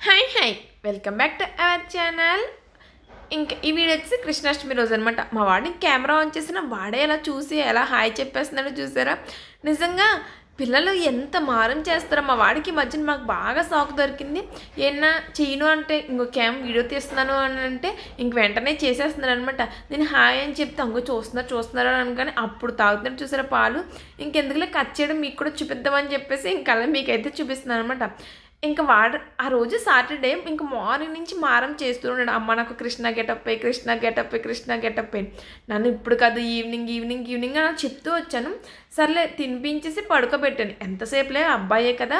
Hi hi welcome back to our channel ఇంకా ఈ video వచ్చేసి కృష్ణాష్టమి రోజు అనమాట మా వాడిని కెమెరా ఆన్ చేసిన వాడే ఎలా చూసి ఎలా హాయ్ చెప్పేస్తున్నాడో చూసారా? నిజంగా పిల్లలు ఎంత మారం చేస్తారో మా వాడికి మధ్యన మాకు బాగా సాకు దొరికింది. ఏమన్నా చేయను అంటే ఇంకో క్యామ్ వీడియో తీస్తున్నాను అని అంటే ఇంక వెంటనే చేసేస్తున్నాను అనమాట నేను హాయ్ అని చెప్తే అంగో చూస్తున్నారు చూస్తున్నారు అని కానీ అప్పుడు తాగుతున్నారు చూసారా పాలు. ఇంకెందుకులే కట్ చేయడం మీకు కూడా చూపిద్దామని చెప్పేసి ఇంకా అలా మీకైతే చూపిస్తున్నాను అనమాట ఇంకా వాడు ఆ రోజు సాటర్డే ఇంకా మార్నింగ్ నుంచి మారం చేస్తూ ఉన్నాడు అమ్మ నాకు కృష్ణ గెటప్ అయ్యి కృష్ణ గెటప్ అయ్యి కృష్ణ గెటప్ అయ్యి నన్ను ఇప్పుడు కాదు ఈవినింగ్ ఈవినింగ్ ఈవినింగ్ అని చెప్తూ వచ్చాను. సర్లే తినిపించేసి పడుకోబెట్టాను. ఎంతసేపులే? అబ్బాయే కదా.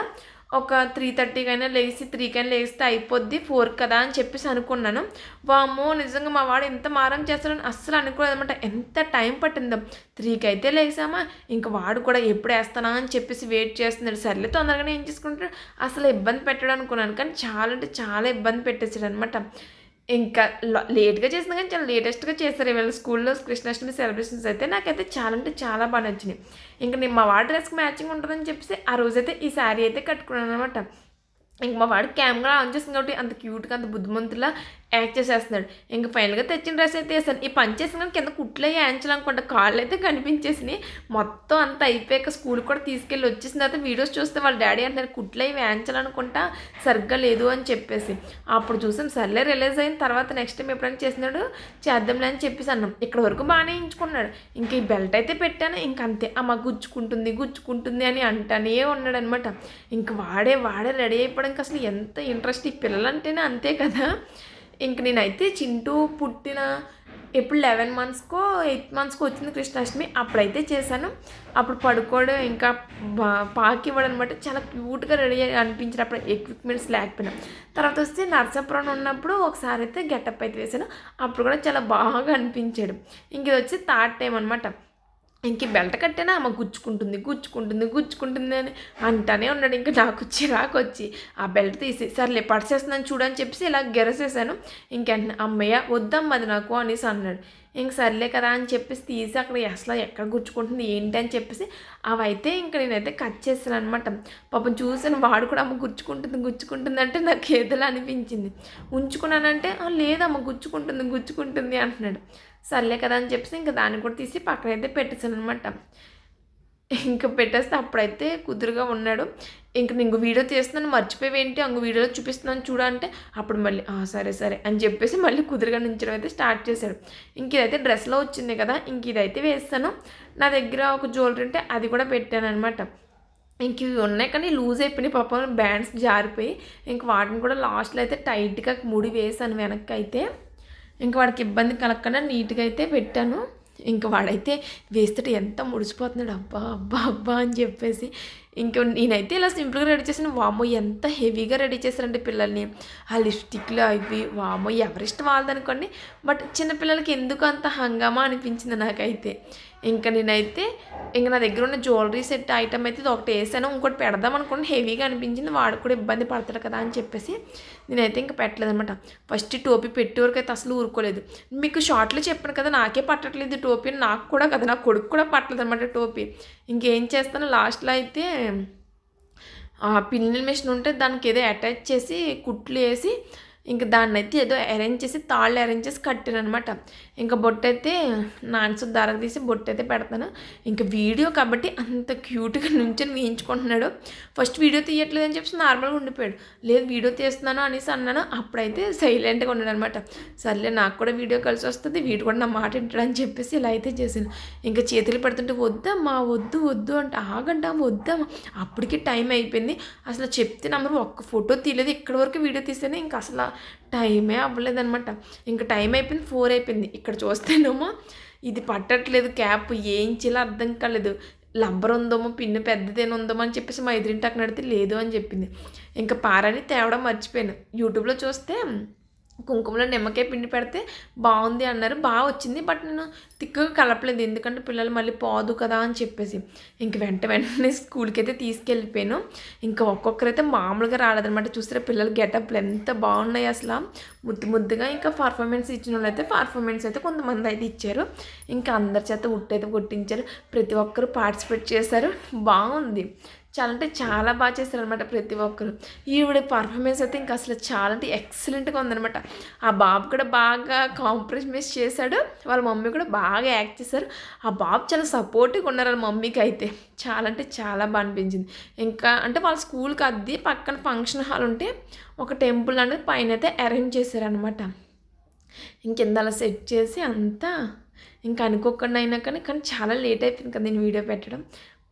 ఒక త్రీ థర్టీకైనా లేచి త్రీకైనా లేస్తే అయిపోద్ది ఫోర్ కదా అని చెప్పేసి అనుకున్నాను. వామ్మో నిజంగా మా వాడు ఎంత మారం చేస్తాడని అస్సలు అనుకోలేదు అనమాట ఎంత టైం పట్టిందో. త్రీకి అయితే లేసామా ఇంకా వాడు కూడా ఎప్పుడు వేస్తానా అని చెప్పేసి వెయిట్ చేస్తున్నాడు. సర్లే తొందరగానే ఏం చేసుకుంటాడు? అసలు ఇబ్బంది పెట్టాడు అనుకున్నాను. కానీ చాలా అంటే చాలా ఇబ్బంది పెట్టేసాడు అనమాట ఇంకా లేట్గా చేసిన కానీ చాలా లేటెస్ట్గా చేస్తారు. ఇవాళ స్కూల్లో కృష్ణాష్టమి సెలబ్రేషన్స్ అయితే నాకైతే చాలా అంటే చాలా బాగా నచ్చినాయి. ఇంకా నేను మా వాడి డ్రెస్కి మ్యాచింగ్ ఉంటుందని చెప్పేసి ఆ రోజైతే ఈ శారీ అయితే కట్టుకున్నాను అనమాట ఇంక మా వాడు కెమెరా ఆన్ చేసింది కాబట్టి అంత క్యూట్గా అంత బుద్ధిమంతులా యాక్ట్ చేసేస్తున్నాడు. ఇంక ఫైనల్గా తెచ్చిన డ్రెస్ అయితే వేసాను. ఈ పని చేసిన కింద కుట్లు అయ్యి యాంచాలనుకుంటా కాళ్ళు అయితే కనిపించేసినాయి. మొత్తం అంత అయిపోయాక స్కూల్ కూడా తీసుకెళ్ళి వచ్చేసిన తర్వాత వీడియోస్ చూస్తే వాళ్ళ డాడీ అంటారు కుట్లు అయ్యి వేయించాలనుకుంటా సరిగ్గా లేదు అని చెప్పేసి. అప్పుడు చూసాం సర్లే రిలీజ్ అయిన తర్వాత నెక్స్ట్ టైం ఎప్పుడైనా చేసినాడు చేద్దాంలే అని చెప్పేసి అన్నాం. ఇక్కడ వరకు బాగానే ఇంచుకున్నాడు ఇంక ఈ బెల్ట్ అయితే పెట్టాను. ఇంక అంతే. అమ్మ గుచ్చుకుంటుంది గుచ్చుకుంటుంది అని అంటానే ఉన్నాడు అనమాట ఇంక వాడే వాడే రెడీ అయిపోవడానికి అసలు ఎంత ఇంట్రెస్ట్ ఈ పిల్లలంటేనే అంతే కదా. ఇంక నేనైతే చింటూ పుట్టిన ఎప్పుడు లెవెన్ మంత్స్కో ఎయిత్ మంత్స్కో వచ్చింది కృష్ణాష్టమి. అప్పుడైతే చేశాను. అప్పుడు పడుకోవడం ఇంకా పాకి ఇవ్వడం అనమాట చాలా క్యూట్గా రెడీ అనిపించిన అప్పుడు ఎక్విప్మెంట్స్ లేకపోయినా. తర్వాత వస్తే నర్సాపురం ఉన్నప్పుడు ఒకసారి అయితే గెటప్ అయితే వేశాను. అప్పుడు కూడా చాలా బాగా అనిపించాడు. ఇంక ఇది వచ్చి థర్డ్ టైం అనమాట ఇంక బెల్ట్ కట్టేనా అమ్మ గుచ్చుకుంటుంది గుచ్చుకుంటుంది గుచ్చుకుంటుంది అని అంటానే ఉన్నాడు. ఇంకా నాకు వచ్చి రాకొచ్చి ఆ బెల్ట్ తీసి సర్లే పడిసేస్తున్నాను చూడని చెప్పేసి ఇలా గెరసేసాను. ఇంకెంట అమ్మయ్య వద్దమ్మది నాకు అనేసి అన్నాడు. ఇంక సర్లే కదా అని చెప్పేసి తీసి అక్కడ అసలు ఎక్కడ గుచ్చుకుంటుంది ఏంటి అని చెప్పేసి అవైతే ఇంక నేనైతే కట్ చేస్తాను అనమాట పాపం చూసాను వాడు కూడా అమ్మ గుచ్చుకుంటుంది గుచ్చుకుంటుంది అంటే నాకు ఏదోలా అనిపించింది. ఉంచుకున్నానంటే లేదమ్మ గుచ్చుకుంటుంది గుచ్చుకుంటుంది అంటున్నాడు. సర్లే కదా అని చెప్పేసి ఇంకా దాన్ని కూడా తీసి పక్కనైతే పెట్టేసాను అనమాట ఇంకా పెట్టేస్తే అప్పుడైతే కుదురుగా ఉన్నాడు. ఇంక నేను వీడియో తీస్తున్నాను మర్చిపోయి ఏంటి అంగు వీడియోలో చూపిస్తున్నాను చూడంటే అప్పుడు మళ్ళీ సరే సరే అని చెప్పేసి మళ్ళీ కుదురుగా నుంచడం అయితే స్టార్ట్ చేశాడు. ఇంక ఇదైతే డ్రెస్లో వచ్చింది కదా ఇంక ఇదైతే వేస్తాను. నా దగ్గర ఒక జ్యువెలరీ ఉంటే అది కూడా పెట్టాను అనమాట ఇంక ఇవి ఉన్నాయి కానీ లూజ్ అయిపోయినాయి పాపం బ్యాండ్స్ జారిపోయి. ఇంక వాటిని కూడా లాస్ట్లో అయితే టైట్గా ముడి వేసాను వెనక్కి అయితే. ఇంక వాడికి ఇబ్బంది కలగకుండా నీట్గా అయితే పెట్టాను. ఇంక వాడైతే వేస్తుంటే ఎంత ముడిచిపోతున్నాడు అబ్బా అబ్బా అబ్బా అని చెప్పేసి ఇంకా నేనైతే ఇలా సింపుల్గా రెడీ చేసిన వామో ఎంత హెవీగా రెడీ చేశారంటే పిల్లల్ని. ఆ లిప్స్టిక్లు అవి వామో ఎవరిష్టం వాళ్ళదనుకోండి. బట్ చిన్నపిల్లలకి ఎందుకు అంత హంగామా అనిపించింది నాకైతే. ఇంకా నేనైతే ఇంకా నా దగ్గర ఉన్న జ్యువెలరీ సెట్ ఐటమ్ అయితే ఇది ఒకటి వేసాను. ఇంకోటి పెడదాం అనుకోండి హెవీగా అనిపించింది. వాడు కూడా ఇబ్బంది పడతాడు కదా అని చెప్పేసి నేనైతే ఇంకా పెట్టలేదు అనమాట ఫస్ట్ టోపీ పెట్టే వరకు అయితే అసలు ఊరుకోలేదు. మీకు షార్ట్లో చెప్పాను కదా నాకే పట్టట్లేదు టోపీ నాకు కూడా కదా నా కొడుకు కూడా పట్టలేదు అనమాట టోపీ. ఇంకేం చేస్తాను లాస్ట్లో అయితే పిన్నెల మిషన్ ఉంటే దానికి ఏదో అటాచ్ చేసి కుట్లు వేసి ఇంకా దాన్ని అయితే ఏదో అరేంజ్ చేసి తాళ్ళు అరేంజ్ చేసి కట్టాను అనమాట ఇంకా బొట్టు అయితే నాన్స్ దార తీసి బొట్టు అయితే పెడతాను. ఇంకా వీడియో కాబట్టి అంత క్యూట్గా నుంచొని వేయించుకుంటున్నాడు. ఫస్ట్ వీడియో తీయట్లేదు అని చెప్పి నార్మల్గా ఉండిపోయాడు. లేదు వీడియో తీస్తున్నాను అనేసి అన్నాను. అప్పుడైతే సైలెంట్గా ఉన్నాడు అనమాట సర్లే నాకు కూడా వీడియో కలిసి వస్తుంది వీడు కూడా నా మాట వింటాడని చెప్పేసి ఇలా అయితే చేశాను. ఇంకా చేతులు పెడుతుంటే వద్దమ్మా వద్దు వద్దు అంటే ఆగంటా వద్దమ్మా. అప్పటికి టైం అయిపోయింది. అసలు చెప్తే నమ్మరు ఒక్క ఫోటో తీయలేదు. ఇక్కడ వరకు వీడియో తీస్తేనే ఇంకా అసలు టైమే అవ్వలేదనమాట ఇంకా టైం అయిపోయింది ఫోర్ అయిపోయింది. ఇక్కడ చూస్తేనేమో ఇది పట్టట్లేదు క్యాప్ ఏం చేయాలో అర్థం కాలేదు. లబ్బర్ ఉందేమో పిన్ను పెద్దదేని ఉందేమో అని చెప్పేసి మా ఎదురింటి అక్కడ నడితే లేదు అని చెప్పింది. ఇంకా పారాని తేవడం మర్చిపోయాను. యూట్యూబ్లో చూస్తే కుంకుమలో నిమ్మకాయ పిండి పెడితే బాగుంది అన్నారు. బాగా వచ్చింది బట్ నేను తిక్కుగా కలపలేదు. ఎందుకంటే పిల్లలు మళ్ళీ పోదు కదా అని చెప్పేసి. ఇంక వెంట వెంటనే స్కూల్కి అయితే తీసుకెళ్ళిపోయాను. ఇంకా ఒక్కొక్కరైతే మామూలుగా రాలేదనమాట చూస్తే పిల్లలు గెటప్లు ఎంత బాగున్నాయి అసలు. ముద్దు ముద్దుగా ఇంకా పర్ఫార్మెన్స్ ఇచ్చిన వాళ్ళు అయితే పర్ఫార్మెన్స్ అయితే కొంతమంది అయితే ఇచ్చారు. ఇంకా అందరి చేత ఉట్టయితే కొట్టించారు. ప్రతి ఒక్కరు పార్టిసిపేట్ చేశారు. బాగుంది. చాలా అంటే చాలా బాగా చేశారనమాట ప్రతి ఒక్కరు. ఈవిడ పర్ఫార్మెన్స్ అయితే ఇంకా అసలు చాలా అంటే ఎక్సలెంట్గా ఉందనమాట ఆ బాబు కూడా బాగా కాంప్రమైజ్ చేశాడు. వాళ్ళ మమ్మీ కూడా బాగా యాక్ట్ చేశారు. ఆ బాబు చాలా సపోర్టివ్గా ఉన్నారు వాళ్ళ మమ్మీకి అయితే. చాలా అంటే చాలా బాగా అనిపించింది. ఇంకా అంటే వాళ్ళ స్కూల్కి అద్దీ పక్కన ఫంక్షన్ హాల్ ఉంటే ఒక టెంపుల్ అనేది పైన అయితే అరేంజ్ చేశారనమాట ఇంకెంత అలా సెట్ చేసి అంతా ఇంకా అనుకోకుండా అయినా కానీ కానీ చాలా లేట్ అయిపోయింది కదా నేను వీడియో పెట్టడం.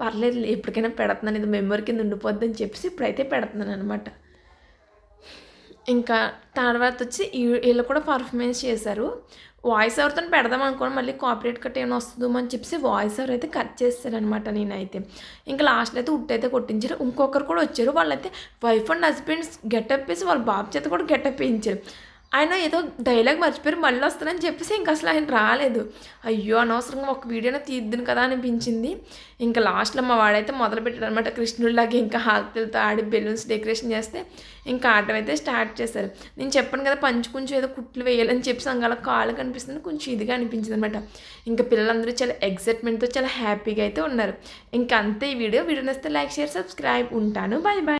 పర్లేదు ఎప్పటికైనా పెడుతున్నాను ఇది మెమరీ కింద ఉండిపోద్ది అని చెప్పేసి ఇప్పుడైతే పెడుతున్నాను అనమాట ఇంకా తర్వాత వచ్చి వీళ్ళు కూడా పర్ఫార్మెన్స్ చేశారు. వాయిస్ ఓవర్తో పెడదాం అనుకోండి మళ్ళీ కాపరేట్ కట్ ఏమైనా వస్తుందో అని చెప్పేసి వాయిస్ ఓవర్ అయితే కట్ చేస్తారనమాట నేనైతే. ఇంకా లాస్ట్లో అయితే ఉట్టు అయితే కొట్టించారు. ఇంకొకరు కూడా వచ్చారు. వాళ్ళైతే వైఫ్ అండ్ హస్బెండ్స్ గెటప్ వేసి వాళ్ళ బాబు చేత కూడా గెటప్ వేయించారు. ఆయన ఏదో డైలాగ్ మర్చిపోయారు మళ్ళీ వస్తానని చెప్పేసి ఇంకా అసలు ఆయన రాలేదు. అయ్యో అనవసరంగా ఒక వీడియోనే తీద్దును కదా అనిపించింది. ఇంకా లాస్ట్లో మా వాడైతే మొదలు పెట్టాడు అనమాట కృష్ణుడిలాగా ఇంకా హాల్తీలతో ఆడి బెలూన్స్ డెకరేషన్ చేస్తే ఇంకా ఆటం అయితే స్టార్ట్ చేశారు. నేను చెప్పాను కదా పంచి కొంచెం ఏదో కుట్లు వేయాలని చెప్పి అలా కాళ్ళు కనిపిస్తుంది కొంచెం ఇదిగా అనిపించింది అనమాట ఇంకా పిల్లలందరూ చాలా ఎగ్జైట్మెంట్తో చాలా హ్యాపీగా అయితే ఉన్నారు. ఇంకా అంతే ఈ వీడియో వీడియో నచ్చితే లైక్ షేర్ సబ్స్క్రైబ్ ఉంటాను. Bye bye